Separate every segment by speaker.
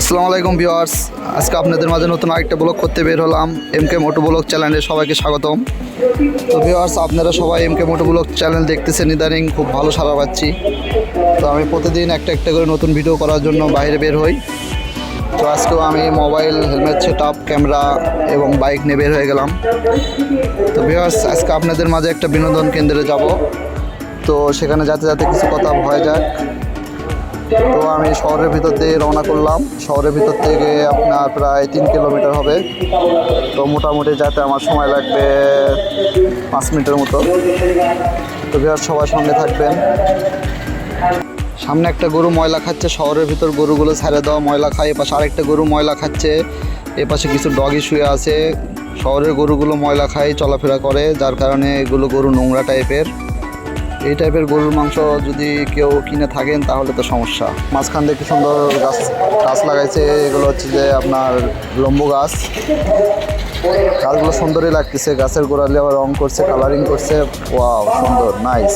Speaker 1: আসসালামু আলাইকুম ভিউয়ার্স। আজকে আপনাদের মাঝে নতুন আরেকটা ব্লগ করতে বের হলাম। এম কে মোটো ব্লগ চ্যানেলে সবাইকে স্বাগতম। তো ভিউয়ার্স, আপনারা সবাই M K moto blog channel দেখতেছেন ইদানিং, খুব ভালো সারা পাচ্ছি। তো আমি প্রতিদিন একটা একটা করে নতুন ভিডিও করার জন্য বাইরে বের হই। তো আজকেও আমি mobile helmet set up camera এবং বাইক নিয়ে বের হয়ে গেলাম। তো ভিউয়ার্স, আজকে আপনাদের মাঝে একটা বিনোদন কেন্দ্রে যাব। তো সেখানে যাতে যাতে কিছু কথা হয়ে যায় তো আমি শহরের ভিতর দিয়ে রওনা করলাম। শহরের ভিতর থেকে আপনার প্রায় তিন কিলোমিটার হবে। তো মোটামুটি যাতে আমার সময় লাগবে পাঁচ মিনিটের মতো। তো বিরাট সবার সঙ্গে থাকবেন। সামনে একটা গরু ময়লা খাচ্ছে, শহরের ভিতর গরুগুলো ছেড়ে দেওয়া ময়লা খায়। এপাশে আরেকটা গরু ময়লা খাচ্ছে, এপাশে কিছু ডগি শুয়ে আছে। শহরের গরুগুলো ময়লা খায়, চলাফেরা করে, যার কারণে এগুলো গরু নোংরা টাইপের এই টাইপের গরুর মাংস যদি কেউ কিনে থাকেন, তাহলে তো সমস্যা। মাঝখান দিয়ে কি সুন্দর গাছ গাছ লাগাইছে, এগুলো হচ্ছে যে আপনার লম্বু গাছ। গাছগুলো সুন্দরই লাগতেছে, গাছের গোড়ালে আবার রং করছে কালারিং করছে। ওয়াও সুন্দর নাইস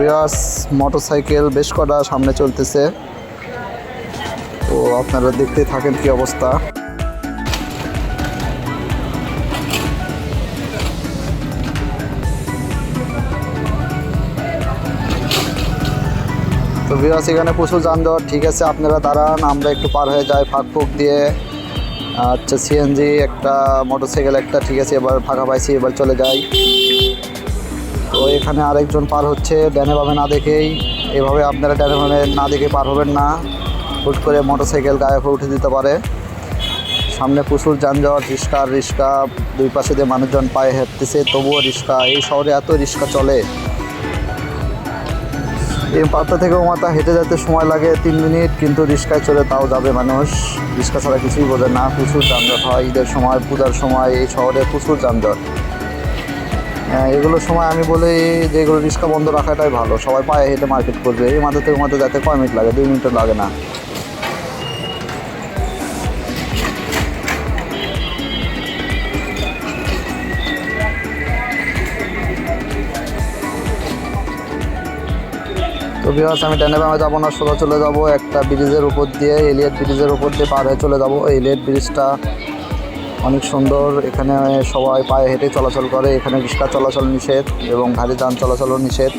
Speaker 1: রিয়াস মোটর সাইকেল বেশ কটা সামনে চলতেছে। তো আপনারা দেখতে থাকেন কি অবস্থা। বিরাস এখানে প্রচুর যানজট। ঠিক আছে, আপনারা দাঁড়ান, আমরা একটু পার হয়ে যাই ফাঁক ফুক দিয়ে। আচ্ছা সিএনজি একটা, মোটরসাইকেল একটা, ঠিক আছে, এবার ফাঁকা পাইছি, এবার চলে যাই। তো এখানে আরেকজন পার হচ্ছে ডানে বামে না দেখেই। এভাবে আপনারা ডানে বামে না দেখে পার হবেন না। হুট করে মোটরসাইকেল গায়ে হয়ে উঠে দিতে পারে। সামনে প্রচুর যানজট, রিক্সা রিক্সা, দুই পাশে দিয়ে মানুষজন পায়ে হেঁটতেছে, তবুও রিক্সা, এই শহরে এত রিক্সা চলে। এই পাতা থেকে মাথা হেঁটে যেতে সময় লাগে তিন মিনিট কিন্তু রিক্সায় চলে তাও যাবে মানুষ। রিক্সা ছাড়া কিছুই বোঝে না প্রচুর যানজট হয়। ঈদের সময় পূজার সময় এই শহরে প্রচুর যানজট। হ্যাঁ, এগুলোর সময় আমি বলি যে এগুলো রিক্সা বন্ধ রাখাটাই ভালো। সবাই পায়ে হেঁটে মার্কেট করবে। এই মাথা থেকে মাথা যাতে কয় মিনিট লাগে? দুই মিনিটও লাগে না। তো বিহাস আমি টেনে বামে যাব না, সোজা চলে যাব একটা ব্রিজের উপর দিয়ে, এলিয়েট ব্রিজের উপর দিয়ে পার হয়ে চলে যাব। এলিয়েট ব্রিজটা অনেক সুন্দর, এখানে সবাই পায়ে হেঁটে চলাচল করে, এখানে রিক্সা চলাচল নিষেধ এবং ভারী যান চলাচলও নিষেধ,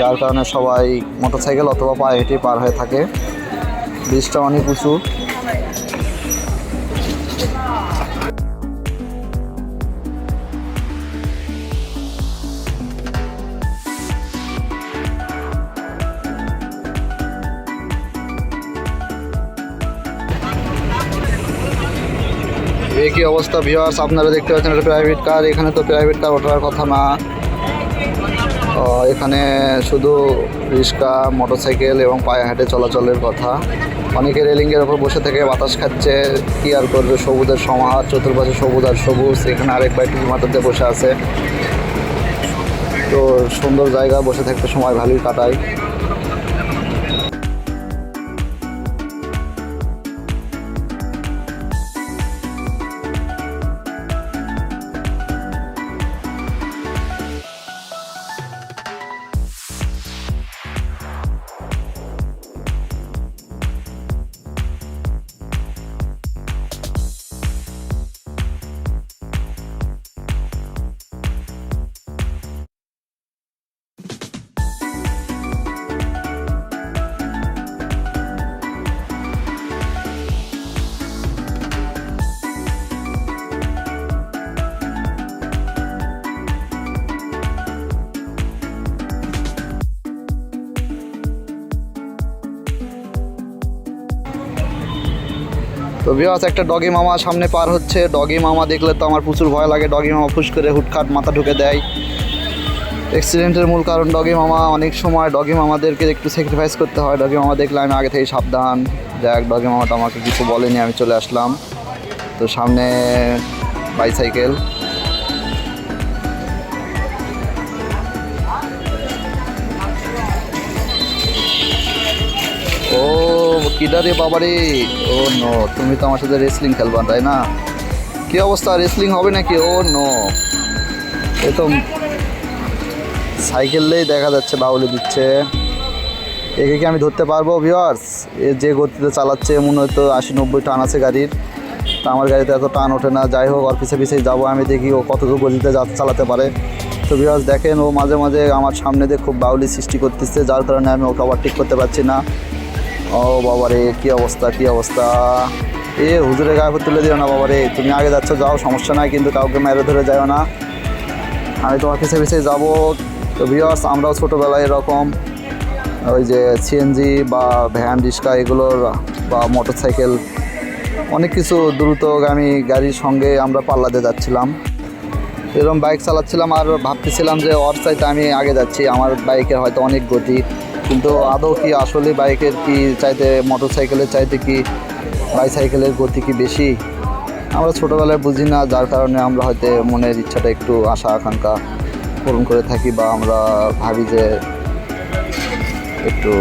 Speaker 1: যার কারণে সবাই মোটরসাইকেল অথবা পায়ে হেঁটে পার হয়ে থাকে। ব্রিজটা অনেক উঁচু। কি অবস্থা ভিউয়ার্স আপনারা দেখতে পাচ্ছেন এটা প্রাইভেট কার এখানে তো প্রাইভেট কার ওঠার কথা না। এখানে শুধু রিক্সা মোটরসাইকেল এবং পায়ে হাঁটে চলাচলের কথা। অনেকে রেলিংয়ের ওপর বসে থেকে বাতাস খাচ্ছে, কি আর করবে? সবুজের সমাহার, চতুর্পাশে সবুজ আর সবুজ, এখানে আরেক টুপি মাথাতে বসে আছে। তো সুন্দর জায়গা, বসে থাকতে সময় ভালোই কাটায়। তো বিহাস একটা ডগি মামা সামনে পার হচ্ছে। ডগি মামা দেখলে তো আমার প্রচুর ভয় লাগে। ডগি মামা ফুস করে হুটখাট মাথা ঢুকে দেয়। অ্যাক্সিডেন্টের মূল কারণ ডগি মামা। অনেক সময় ডগি মামাদেরকে একটু স্যাক্রিফাইস করতে হয়। ডগি মামা দেখলে আমি আগে থেকে সাবধান। যাক ডগি মামাটা আমাকে কিছু বলেনি, আমি চলে আসলাম। তো সামনে বাইসাইকেল কিডারে বাবারে? ও নো, তুমি তো আমার সাথে রেসলিং খেলবা, তাই না? কি অবস্থা রেসলিং হবে নাকি? ও নো। এ তো সাইকেললেই দেখা যাচ্ছে, বাউলি দিচ্ছে। একে কি আমি ধরতে পারব ভিওয়ার্স এ যে গতিতে চালাচ্ছে মনে হয়তো আশি নব্বই টান আছে গাড়ির। তা আমার গাড়িতে এত টান ওঠে না। যাই হোক ওর পিছে পিছিয়ে যাব, আমি দেখি ও কতটুকু গতিতে যা- চালাতে পারে। তো ভিওয়ার্স দেখেন, ও মাঝে মাঝে আমার সামনে দিয়ে খুব বাউলি সৃষ্টি করতেছে, যার কারণে আমি ওকে ওভারটেক করতে পারছি না। ও বাবা রে কি অবস্থা কি অবস্থা? এ হুজুরের গায়ে তুলে দিও না বাবা রে তুমি আগে যাচ্ছ, যাও, সমস্যা নাই, কিন্তু কাউকে মেরে ধরে যাও না। আমি তোমার পিছিয়ে পিছিয়ে যাব। তো ভিওর্স আমরাও ছোটোবেলায় এরকম, ওই যে সিএনজি বা ভ্যান, রিক্সা এগুলোর, বা মোটর সাইকেল অনেক কিছু দ্রুতগামী গাড়ির সঙ্গে আমরা পাল্লাতে যাচ্ছিলাম। এরকম বাইক চালাচ্ছিলাম আর ভাবতেছিলাম যে ওর চাইতে আমি আগে যাচ্ছি, আমার বাইকের হয়তো অনেক গতি। কিন্তু আদৌ কি আসলে বাইকের কি চাইতে মোটর সাইকেলের চাইতে কি, বাইসাইকেলের গতি কি বেশি? আমরা ছোটোবেলায় বুঝি না, যার কারণে আমরা হয়তো মনের ইচ্ছাটা একটু আশা, আকাঙ্ক্ষা পূরণ করে থাকি বা আমরা ভাবি যে একটু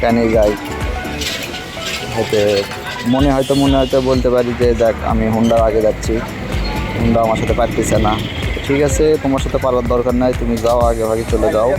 Speaker 1: প্যানে যাই। হয়তো মনে হয়তো মনে হয়তো বলতে পারি যে, দেখ, আমি হুন্ডার আগে যাচ্ছি। হুন্ডা আমার সাথে পারতেছে না। ঠিক আছে, তোমার সাথে পারার দরকার নাই, তুমি যাও, আগে ভাগে চলে যাও।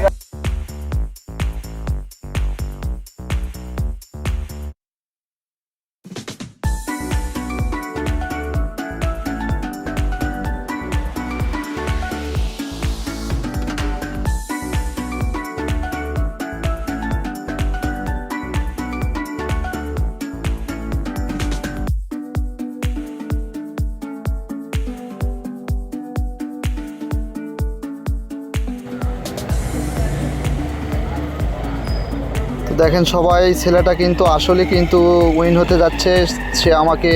Speaker 1: দেখেন সবাই, ছেলেটা কিন্তু আসলে কিন্তু উইন হতে যাচ্ছে। সে আমাকে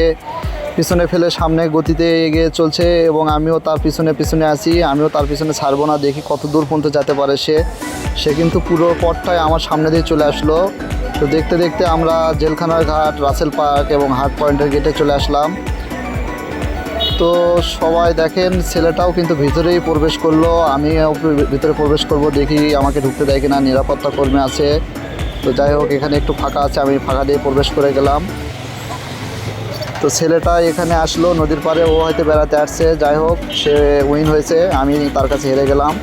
Speaker 1: পিছনে ফেলে সামনে গতিতে এগিয়ে চলছে এবং আমিও তার পিছনে পিছনে আছি। আমিও তার পিছনে ছাড়বো না, দেখি কত দূর পর্যন্ত যেতে পারে সে। সে কিন্তু পুরো পথটাই আমার সামনে দিয়ে চলে আসলো। তো দেখতে দেখতে আমরা জেলখানার ঘাট, রাসেল পার্ক এবং হাট পয়েন্টের গেটে চলে আসলাম। তো সবাই দেখেন, ছেলেটাও কিন্তু ভিতরেই প্রবেশ করল। আমিও ভিতরে প্রবেশ করব, দেখি আমাকে ঢুকতে দেয় কিনা, নিরাপত্তা কর্মী আছে। তো যাই হোক, এখানে একটু ফাঁকা আছে, আমি ফাঁকা দিয়ে প্রবেশ করে গেলাম। তো ছেলেটা এখানে আসলো নদীর পাড়ে, ও হয়তো বেড়াতে আসছে। যাই হোক, সে উইন হয়েছে, আমি তার কাছে হেরে গেলাম।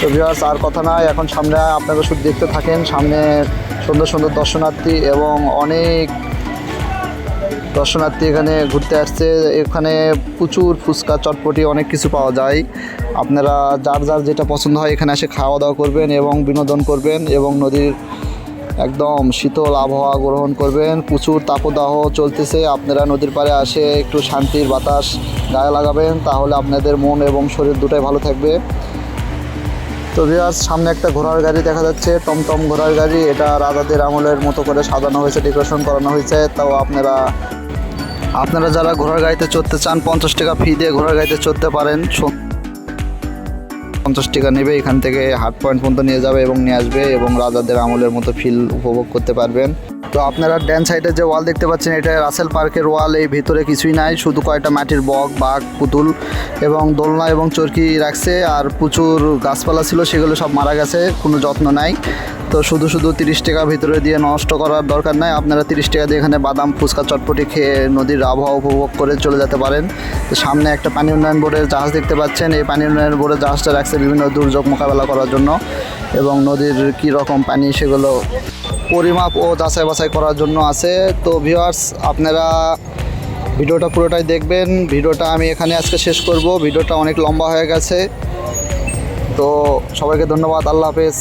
Speaker 1: তো ভিউয়ার্স আর কথা নয় এখন সামনে আপনারা শুধু দেখতে থাকেন, সামনে সুন্দর সুন্দর দর্শনার্থী এবং অনেক দর্শনার্থী এখানে ঘুরতে আসছে। এখানে প্রচুর ফুচকা, চটপটি, অনেক কিছু পাওয়া যায়। আপনারা যার যার যেটা পছন্দ হয়, এখানে এসে খাওয়া দাওয়া করবেন এবং বিনোদন করবেন এবং নদীর একদম শীতল আবহাওয়া গ্রহণ করবেন, প্রচুর তাপদাহ চলতেছে, আপনারা নদীর পাড়ে আসে একটু শান্তির বাতাস গায়ে লাগাবেন, তাহলে আপনাদের মন এবং শরীর দুটাই ভালো থাকবে। তো ভিউয়ার্স সামনে একটা ঘোড়ার গাড়ি দেখা যাচ্ছে, টমটম ঘোড়ার গাড়ি, এটা রাজাদের আমলের মতো করে সাজানো হয়েছে, ডেকোরেশন করানো হয়েছে, তাও আপনারা আপনারা যারা ঘোড়ার গাড়িতে চড়তে চান, পঞ্চাশ টাকা ফি দিয়ে ঘোড়ার গাড়িতে চড়তে পারেন পঞ্চাশ টাকা নেবে, এখান থেকে হাট পয়েন্ট পর্যন্ত নিয়ে যাবে এবং নিয়ে আসবে এবং রাজাদের আমলের মতো ফিল উপভোগ করতে পারবেন। তো আপনারা ড্যান সাইডে যে ওয়াল দেখতে পাচ্ছেন, এটা রাসেল পার্কের ওয়াল এই ভিতরে কিছুই নাই, শুধু কয়টা মাটির বক, বাঘ, পুতুল এবং দোলনা এবং চরকি রাখছে আর প্রচুর গাছপালা ছিল, সেগুলো সব মারা গেছে, কোনো যত্ন নাই। তো শুধু শুধু তিরিশ টাকা ভিতরে দিয়ে নষ্ট করার দরকার নাই, আপনারা তিরিশ টাকা দিয়ে এখানে বাদাম, ফুচকা, চটপটি খেয়ে নদীর আবহাওয়া উপভোগ করে চলে যেতে পারেন। তো সামনে একটা পানি উন্নয়ন বোর্ডের জাহাজ দেখতে পাচ্ছেন, এই পানি উন্নয়ন বোর্ডের জাহাজটা রাখছে বিভিন্ন দুর্যোগ মোকাবেলা করার জন্য এবং নদীর কী রকম পানি সেগুলো পরিমাপ ও যাচাই বাছাই করার জন্য আছে। তো ভিউয়ার্স আপনারা ভিডিওটা পুরোটাই দেখবেন। ভিডিওটা আমি এখানে আজকে শেষ করব। ভিডিওটা অনেক লম্বা হয়ে গেছে। তো সবাইকে ধন্যবাদ। আল্লাহ হাফেজ।